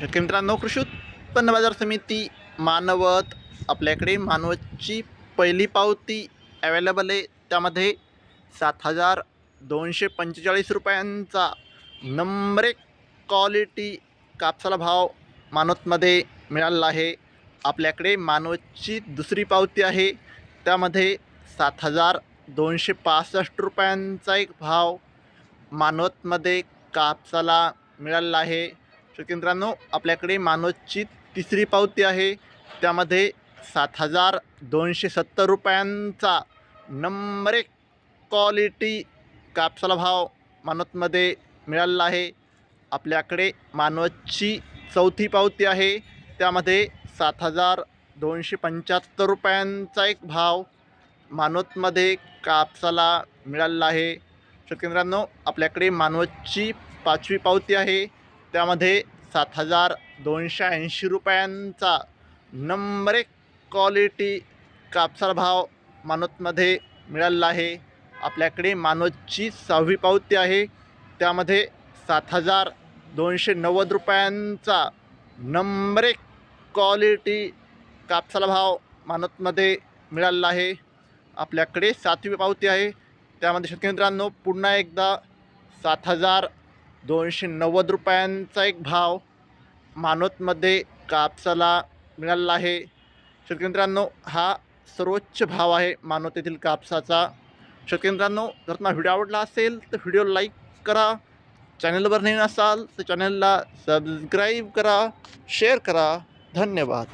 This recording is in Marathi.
शेतकरी मित्रांनो कृषी उत्पन्न बाजार समिती मानवत आपल्याकडे मानवतची पहिली पावती अवेलेबल आहे. त्यामध्ये सात हजार दोनशे पंचेचाळीस रुपयांचा नंबर एक क्वालिटी कापसाला भाव मानवतमध्ये मिळालेला आहे. आपल्याकडे मानवतची दुसरी पावती आहे. त्यामध्ये सात हजार दोनशे पासष्ट रुपयांचा एक भाव मानवतमध्ये कापसाला मिळालेला आहे. शेतकरी मित्रांनो आपल्याकडे मानवतची तिसरी पावती आहे. त्यामध्ये सात हजार दोनशे सत्तर रुपयांचा नंबर एक क्वालिटी कापसाला भाव मानवतमध्ये मिळालेला आहे. आपल्याकडे मानवतची चौथी पावती आहे. त्यामध्ये सात हजार दोनशे पंच्याहत्तर रुपयांचा एक भाव मानवतमध्ये कापसाला मिळालेला आहे. शेतकरी आपल्याकडे मानवतची पाचवी पावती आहे. त्यामध्ये सात हजार दोनशे ऐंशी रुपयांचा नंबर एक क्वालिटी कापसाला भाव मानवतमध्ये मिळालेला आहे. आपल्याकडे मानवतची सहावी पावती आहे. त्यामध्ये सात हजार दोनशे नव्वद रुपयांचा नंबर एक क्वालिटी कापसाला भाव मानतमध्ये मिळालेला आहे. आपल्याकडे सातवी पावती आहे. त्यामध्ये शेतकरी मित्रांनो पुन्हा एकदा सात हजार दोनशे नव्वद रुपयांचा एक भाव मानवतमध्ये कापसाला मिळालेला आहे. शेतकरी मित्रांनो हा सर्वोच्च भाव आहे मानवत येथील कापसाचा. शेतकरी मित्रांनो जर तुम्हाला व्हिडिओ आवडला असेल तर व्हिडिओ लाईक करा. चॅनलवर नवीन असाल तर चॅनलला सबस्क्राईब करा शेअर करा. धन्यवाद.